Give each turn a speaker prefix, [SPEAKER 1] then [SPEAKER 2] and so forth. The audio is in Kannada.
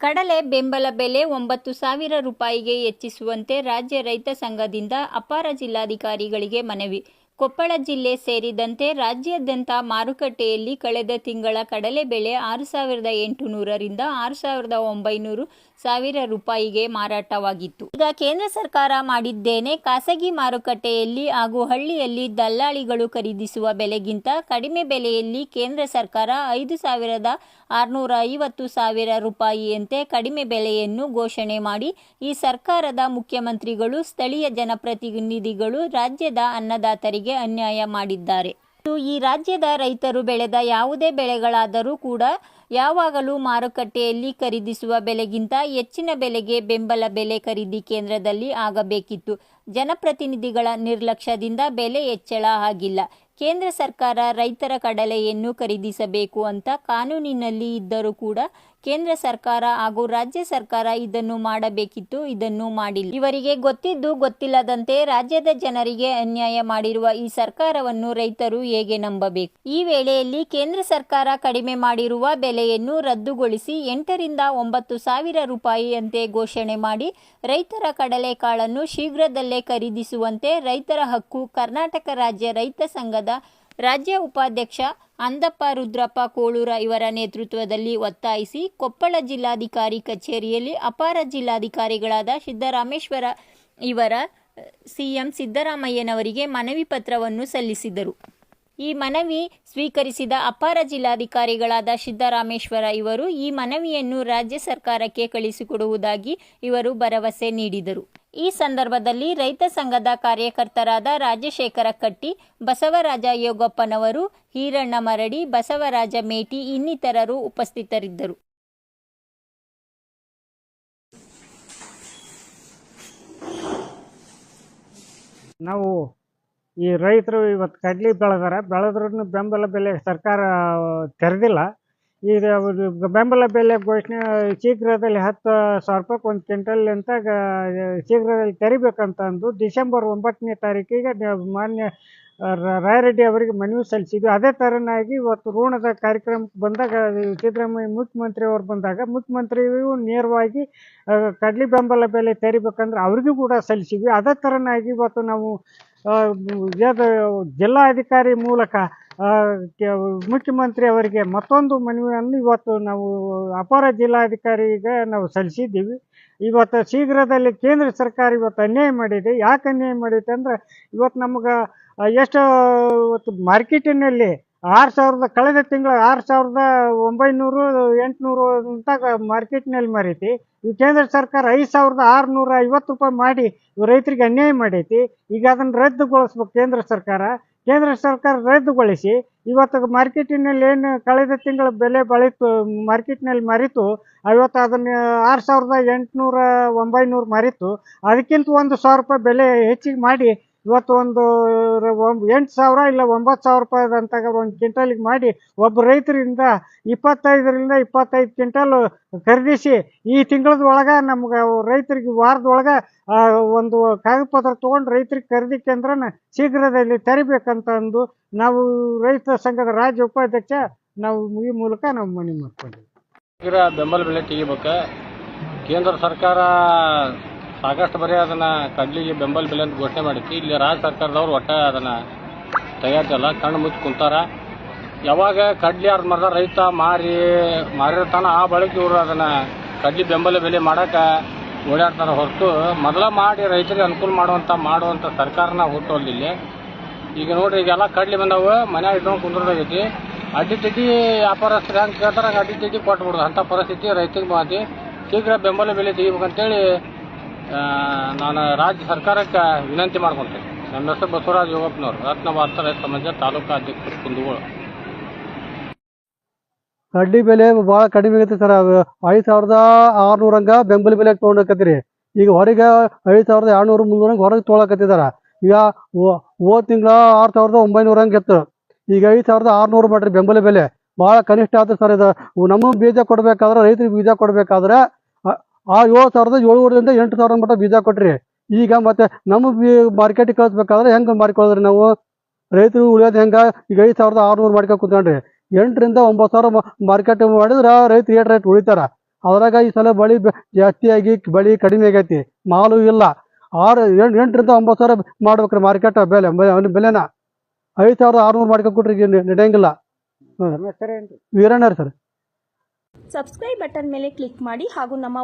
[SPEAKER 1] ಕಡಲೆ ಬೆಂಬಲ ಬೆಲೆ ಒಂಬತ್ತು ಸಾವಿರ ರೂಪಾಯಿಗೆ ಹೆಚ್ಚಿಸುವಂತೆ ರಾಜ್ಯ ರೈತ ಸಂಘದಿಂದ ಅಪಾರ ಜಿಲ್ಲಾಧಿಕಾರಿಗಳಿಗೆ ಮನವಿ. ಕೊಪ್ಪಳ ಜಿಲ್ಲೆ ಸೇರಿದಂತೆ ರಾಜ್ಯಾದ್ಯಂತ ಮಾರುಕಟ್ಟೆಯಲ್ಲಿ ಕಳೆದ ತಿಂಗಳ ಕಡಲೆ ಬೆಲೆ ಆರು ಸಾವಿರದ ಎಂಟುನೂರರಿಂದ ಆರು ಸಾವಿರದ ಒಂಬೈನೂರು ಸಾವಿರ ರೂಪಾಯಿಗೆ ಮಾರಾಟವಾಗಿತ್ತು. ಈಗ ಕೇಂದ್ರ ಸರ್ಕಾರ ಮಾಡಿದ್ದೇನೆ ಖಾಸಗಿ ಮಾರುಕಟ್ಟೆಯಲ್ಲಿ ಹಾಗೂ ಹಳ್ಳಿಯಲ್ಲಿ ದಲ್ಲಾಳಿಗಳು ಖರೀದಿಸುವ ಬೆಲೆಗಿಂತ ಕಡಿಮೆ ಬೆಲೆಯಲ್ಲಿ ಕೇಂದ್ರ ಸರ್ಕಾರ ಐದು ಸಾವಿರದ ಆರುನೂರ ಐವತ್ತು ಸಾವಿರ ರೂಪಾಯಿಯಂತೆ ಕಡಿಮೆ ಬೆಲೆಯನ್ನು ಘೋಷಣೆ ಮಾಡಿ, ಈ ಸರ್ಕಾರದ ಮುಖ್ಯಮಂತ್ರಿಗಳು, ಸ್ಥಳೀಯ ಜನಪ್ರತಿನಿಧಿಗಳು, ರಾಜ್ಯದ ಅನ್ನದಾತರಿಗೆ ಅನ್ಯಾಯ ಮಾಡಿದ್ದಾರೆ. ಈ ರಾಜ್ಯದ ರೈತರು ಬೆಳೆದ ಯಾವುದೇ ಬೆಳೆಗಳಾದರೂ ಕೂಡ ಯಾವಾಗಲೂ ಮಾರುಕಟ್ಟೆಯಲ್ಲಿ ಖರೀದಿಸುವ ಬೆಲೆಗಿಂತ ಹೆಚ್ಚಿನ ಬೆಲೆಗೆ ಬೆಂಬಲ ಬೆಲೆ ಖರೀದಿ ಕೇಂದ್ರದಲ್ಲಿ ಆಗಬೇಕಿತ್ತು. ಜನಪ್ರತಿನಿಧಿಗಳ ನಿರ್ಲಕ್ಷ್ಯದಿಂದ ಬೆಲೆ ಹೆಚ್ಚಳ ಆಗಿಲ್ಲ. ಕೇಂದ್ರ ಸರ್ಕಾರ ರೈತರ ಕಡಲೆಯನ್ನು ಖರೀದಿಸಬೇಕು ಅಂತ ಕಾನೂನಿನಲ್ಲಿ ಇದ್ದರೂ ಕೂಡ ಕೇಂದ್ರ ಸರ್ಕಾರ ಹಾಗೂ ರಾಜ್ಯ ಸರ್ಕಾರ ಇದನ್ನು ಮಾಡಬೇಕಿತ್ತು, ಇದನ್ನು ಮಾಡಿಲ್ಲ. ಇವರಿಗೆ ಗೊತ್ತಿದ್ದು ಗೊತ್ತಿಲ್ಲದಂತೆ ರಾಜ್ಯದ ಜನರಿಗೆ ಅನ್ಯಾಯ ಮಾಡಿರುವ ಈ ಸರ್ಕಾರವನ್ನು ರೈತರು ಹೇಗೆ ನಂಬಬೇಕು? ಈ ವೇಳೆಯಲ್ಲಿ ಕೇಂದ್ರ ಸರ್ಕಾರ ಕಡಿಮೆ ಮಾಡಿರುವ ಬೆಲೆಯನ್ನು ರದ್ದುಗೊಳಿಸಿ ಎಂಟರಿಂದ ಒಂಬತ್ತು ಸಾವಿರ ರೂಪಾಯಿಯಂತೆ ಘೋಷಣೆ ಮಾಡಿ ರೈತರ ಕಡಲೆಕಾಳನ್ನು ಶೀಘ್ರದಲ್ಲೇ ಖರೀದಿಸುವಂತೆ ರೈತರ ಹಕ್ಕು ಕರ್ನಾಟಕ ರಾಜ್ಯ ರೈತ ಸಂಘದ ರಾಜ್ಯ ಉಪಾಧ್ಯಕ್ಷ ಅಂದಪ್ಪ ರುದ್ರಪ್ಪ ಕೋಳೂರ ಇವರ ನೇತೃತ್ವದಲ್ಲಿ ಒತ್ತಾಯಿಸಿ ಕೊಪ್ಪಳ ಜಿಲ್ಲಾಧಿಕಾರಿ ಕಚೇರಿಯಲ್ಲಿ ಅಪಾರ ಜಿಲ್ಲಾಧಿಕಾರಿಗಳಾದ ಸಿದ್ದರಾಮೇಶ್ವರ ಇವರ ಸಿಎಂ ಸಿದ್ದರಾಮಯ್ಯನವರಿಗೆ ಮನವಿ ಪತ್ರವನ್ನು ಸಲ್ಲಿಸಿದರು. ಈ ಮನವಿ ಸ್ವೀಕರಿಸಿದ ಅಪಾರ ಜಿಲ್ಲಾಧಿಕಾರಿಗಳಾದ ಸಿದ್ದರಾಮೇಶ್ವರ ಇವರು ಈ ಮನವಿಯನ್ನು ರಾಜ್ಯ ಸರ್ಕಾರಕ್ಕೆ ಕಳಿಸಿಕೊಡುವುದಾಗಿ ಇವರು ಭರವಸೆ ನೀಡಿದರು. ಈ ಸಂದರ್ಭದಲ್ಲಿ ರೈತ ಸಂಘದ ಕಾರ್ಯಕರ್ತರಾದ ರಾಜಶೇಖರ ಕಟ್ಟಿ, ಬಸವರಾಜ ಯೋಗಪ್ಪನವರು, ಹೀರಣ್ಣ ಮರಡಿ, ಬಸವರಾಜ ಮೇಟಿ ಇನ್ನಿತರರು ಉಪಸ್ಥಿತರಿದ್ದರು.
[SPEAKER 2] ನಾವು ಈ ರೈತರು ಇವತ್ತು ಕಡ್ಲಿ ಬೆಳೆದಾರೆ. ಬೆಳೆದ್ರೂ ಬೆಂಬಲ ಬೆಲೆ ಸರ್ಕಾರ ತೆರೆದಿಲ್ಲ. ಈಗ ಬೆಂಬಲ ಬೆಲೆ ಘೋಷಣೆ, ಶೀಘ್ರದಲ್ಲಿ ಹತ್ತು ಸಾವಿರ ರೂಪಾಯಿ ಒಂದು ಕ್ವಿಂಟಲ್ ಅಂತ ಶೀಘ್ರದಲ್ಲಿ ತೆರಿಬೇಕಂತಂದು ಡಿಸೆಂಬರ್ ಒಂಬತ್ತನೇ ತಾರೀಕಿಗೆ ಮಾನ್ಯ ರಾಯರೆಡ್ಡಿ ಅವರಿಗೆ ಮನವಿ ಸಲ್ಲಿಸಿದ್ವಿ. ಅದೇ ಥರನಾಗಿ ಇವತ್ತು ಋಣದ ಕಾರ್ಯಕ್ರಮಕ್ಕೆ ಬಂದಾಗ, ಸಿದ್ದರಾಮಯ್ಯ ಮುಖ್ಯಮಂತ್ರಿ ಅವರು ಬಂದಾಗ, ಮುಖ್ಯಮಂತ್ರಿಯು ನೇರವಾಗಿ ಕಡ್ಲಿ ಬೆಂಬಲ ಬೆಲೆ ತೆರಿಬೇಕಂದ್ರೆ ಅವ್ರಿಗೂ ಕೂಡ ಸಲ್ಲಿಸಿದ್ವಿ. ಅದೇ ಥರನಾಗಿ ಇವತ್ತು ನಾವು ಜಿಲ್ಲಾಧಿಕಾರಿ ಮೂಲಕ ಮುಖ್ಯಮಂತ್ರಿ ಅವರಿಗೆ ಮತ್ತೊಂದು ಮನವಿಯನ್ನು ಇವತ್ತು ನಾವು ಅಪರ ಜಿಲ್ಲಾಧಿಕಾರಿಗೆ ನಾವು ಸಲ್ಲಿಸಿದ್ದೀವಿ. ಇವತ್ತು ಶೀಘ್ರದಲ್ಲಿ ಕೇಂದ್ರ ಸರ್ಕಾರ ಇವತ್ತು ಅನ್ಯಾಯ ಮಾಡಿದೆ. ಯಾಕೆ ಅನ್ಯಾಯ ಮಾಡಿದೆ ಅಂದ್ರೆ ಇವತ್ತು ನಮ್ಗೆ ಎಷ್ಟು, ಇವತ್ತು ಮಾರ್ಕೆಟಿನಲ್ಲಿ ಆರು ಸಾವಿರದ, ಕಳೆದ ತಿಂಗಳು ಆರು ಸಾವಿರದ ಒಂಬೈನೂರು, ಎಂಟುನೂರು ಅಂತ ಮಾರ್ಕೆಟ್ನಲ್ಲಿ ಮಾರೈತಿ. ಈ ಕೇಂದ್ರ ಸರ್ಕಾರ ಐದು ಸಾವಿರದ ಆರುನೂರ ಐವತ್ತು ರೂಪಾಯಿ ಮಾಡಿ ರೈತರಿಗೆ ಅನ್ಯಾಯ ಮಾಡೈತಿ. ಈಗ ಅದನ್ನು ರದ್ದುಗೊಳಿಸ್ಬೇಕು ಕೇಂದ್ರ ಸರ್ಕಾರ. ಕೇಂದ್ರ ಸರ್ಕಾರ ರದ್ದುಗೊಳಿಸಿ, ಇವತ್ತು ಮಾರ್ಕೆಟಿನಲ್ಲಿ ಏನು ಕಳೆದ ತಿಂಗಳ ಬೆಲೆ ಬಳಿತು, ಮಾರ್ಕೆಟ್ನಲ್ಲಿ ಮರಿತು ಇವತ್ತು ಅದನ್ನು ಆರು ಸಾವಿರದ ಎಂಟುನೂರ ಒಂಬೈನೂರು ಮರಿತು. ಅದಕ್ಕಿಂತ ಒಂದು ಸಾವಿರ ರೂಪಾಯಿ ಬೆಲೆ ಹೆಚ್ಚಿಗೆ ಮಾಡಿ ಇವತ್ತು ಒಂದು ಎಂಟು ಸಾವಿರ ಇಲ್ಲ ಒಂಬತ್ತು ಸಾವಿರ ರೂಪಾಯಿದಂತಾಗ ಒಂದು ಕ್ವಿಂಟಲಿಗೆ ಮಾಡಿ ಒಬ್ಬ ರೈತರಿಂದ ಇಪ್ಪತ್ತೈದರಿಂದ ಇಪ್ಪತ್ತೈದು ಕ್ವಿಂಟಲ್ ಖರೀದಿಸಿ ಈ ತಿಂಗಳದ ಒಳಗೆ ನಮ್ಗೆ ರೈತರಿಗೆ ವಾರದೊಳಗೆ ಒಂದು ಕಾಗದ ಪತ್ರ ತೊಗೊಂಡು ರೈತರಿಗೆ ಖರೀದಿ ಕೇಂದ್ರನ ಶೀಘ್ರದಲ್ಲಿ ತೆರಿಬೇಕಂತ ಅಂದು ನಾವು ರೈತ ಸಂಘದ ರಾಜ್ಯ ಉಪಾಧ್ಯಕ್ಷ ನಾವು ಈ ಮೂಲಕ ನಾವು ಮನವಿ ಮಾಡ್ಕೊಂಡಿದ್ದೀವಿ
[SPEAKER 3] ಶೀಘ್ರ ಬೆಂಬಲ ಬೆಲೆ ತೆಗಿಬೇಕು. ಕೇಂದ್ರ ಸರ್ಕಾರ ಸಾಕಷ್ಟು ಬರೀ ಅದನ್ನ ಕಡ್ಲಿಗೆ ಬೆಂಬಲ ಬೆಲೆ ಅಂತ ಘೋಷಣೆ ಮಾಡೈತಿ ಇಲ್ಲಿ ರಾಜ್ಯ ಸರ್ಕಾರದವ್ರು ಒಟ್ಟ ಅದನ್ನ ತಯಾರಿಸಲ್ಲ, ಕಣ್ಣು ಮುಚ್ಚಿ ಕುಂತಾರ. ಯಾವಾಗ ಕಡ್ಲಿ ಅರ್ಧ ಮರ್ದ, ರೈತ ಮಾರಿ ಮಾರಿರ್ತಾನ ಆ ಬಳಿಕ ಇವರು ಅದನ್ನ ಕಡ್ಲಿ ಬೆಂಬಲ ಬೆಲೆ ಮಾಡಕ ಓಡಾಡ್ತಾರ ಹೊರತು ಮೊದಲ ಮಾಡಿ ರೈತರಿಗೆ ಅನುಕೂಲ ಮಾಡುವಂಥ ಮಾಡುವಂಥ ಸರ್ಕಾರನ ಹುಟ್ಟೋದಿಲ್ಲ ಈಗ ನೋಡ್ರಿ ಈಗೆಲ್ಲ ಕಡ್ಲಿ ಬಂದಾವು ಮನೆ ಇಟ್ಕೊಂಡು ಕುಂದ್ರದಾಗೈತಿ. ಅಡ್ಡಿ ತಿಡ್ಡಿ ವ್ಯಾಪಾರಸ್ಥರು ಹೆಂಗೆ ಕೇಳ್ತಾರೆ ಅಡ್ಡಿ ತಿಡ್ಡಿ ಕೊಟ್ಬಿಡುದು. ಅಂಥ ಪರಿಸ್ಥಿತಿ ರೈತರಿಗೆ ಮಾತಿ ಶೀಘ್ರ ಬೆಂಬಲ ಬೆಲೆ ತೆಗಿಬೇಕಂತೇಳಿ ನಾನು ರಾಜ್ಯ ಸರ್ಕಾರಕ್ಕೆ ವಿನಂತಿ ಮಾಡ್ಕೊತೀನಿ ನನ್ನ ಹೆಸರು ಬಸವರಾಜ್ ಯೋಗಪ್ಪನವರು. ರತ್ನ ವಾರ್ತಾ ರೈತ ಸಮಾಜ ತಾಲೂಕಾ ಅಧ್ಯಕ್ಷರು ಕುಂದಗೋಳ.
[SPEAKER 4] ಕಡ್ಡಿ ಬೆಲೆ ಭಾಳ ಕಡಿಮೆ ಆಗೈತೆ ಸರ್. ಐದು ಸಾವಿರದ ಆರ್ನೂರಂಗ ಬೆಂಬಲ ಬೆಲೆ ತೊಗೊಂಡಕತ್ತೀರಿ. ಈಗ ಹೊರಗೆ ಐದು ಸಾವಿರದ ಎರಡ್ನೂರು ಮುನ್ನೂರಂಗೆ ಹೊರಗೆ ತೊಗೊಳಕತ್ತಿದಾರ ಈಗ ಹೋದ ತಿಂಗಳ ಆರು ಸಾವಿರದ ಒಂಬೈನೂರ ಹಂಗೆ ಇತ್ತು. ಈಗ ಐದು ಸಾವಿರದ ಆರ್ನೂರು ಮಾಡ್ರಿ ಬೆಂಬಲ ಬೆಲೆ. ಭಾಳ ಕನಿಷ್ಠ ಆಯ್ತು ಸರ್ ಇದು. ನಮಗೆ ಬೀಜ ಕೊಡ್ಬೇಕಾದ್ರೆ ರೈತರಿಗೆ ಬೀಜ ಕೊಡ್ಬೇಕಾದ್ರೆ ಆ- ಏಳು ಸಾವಿರದ ಏಳುವರೆಯಿಂದ ಎಂಟು ಸಾವಿರ ಮಟ್ಟ ಬೀಜ ಕೊಟ್ರಿ. ಈಗ ಮತ್ತೆ ನಮ್ಮ ಬಿ ಮಾರ್ಕೆಟಿಗೆ ಕಳಿಸ್ಬೇಕಾದ್ರೆ ಹೆಂಗೆ ಮಾಡ್ಕೊಳ್ಳೋದ್ರಿ ನಾವು? ರೈತರು ಉಳಿಯೋದು ಹೆಂಗೆ? ಈಗ ಐದು ಸಾವಿರದ ಆರ್ನೂರು ಮಾಡ್ಕೊಂಡು ಕುತ್ಕೊಂಡ್ರಿ. ಎಂಟರಿಂದ ಒಂಬತ್ತು ಸಾವಿರ ಮಾರ್ಕೆಟ್ ಮಾಡಿದ್ರೆ ರೈತರು ಏಟ್ ರೇಟ್ ಉಳಿತಾರ. ಅದ್ರಾಗ ಈ ಸಲ ಬಳಿ ಜಾಸ್ತಿಯಾಗಿ ಜಾಸ್ತಿ ಆಗಿ ಬಳಿ ಕಡಿಮೆ ಆಗೈತಿ. ಮಾಲು ಇಲ್ಲ. ಆರು ಎಂಟು ಎಂಟರಿಂದ ಒಂಬತ್ತು ಸಾವಿರ ಮಾಡ್ಬೇಕ್ರಿ ಮಾರ್ಕೆಟ್ ಬೆಲೆ ಅವ್ನ ಬೆಲೆನ. ಐದು ಸಾವಿರದ ಆರುನೂರು ಮಾಡ್ಕೊಂಡು ಕೊಟ್ರಿ ಈಗ ನಡೆಯಂಗಿಲ್ಲ ವೀರಣ್ಣ ಸರ್.
[SPEAKER 5] ಸಬ್ಸ್ಕ್ರೈಬ್ ಬಟನ್ ಮೇಲೆ ಕ್ಲಿಕ್ ಮಾಡಿ ಹಾಗೂ ನಮ್ಮ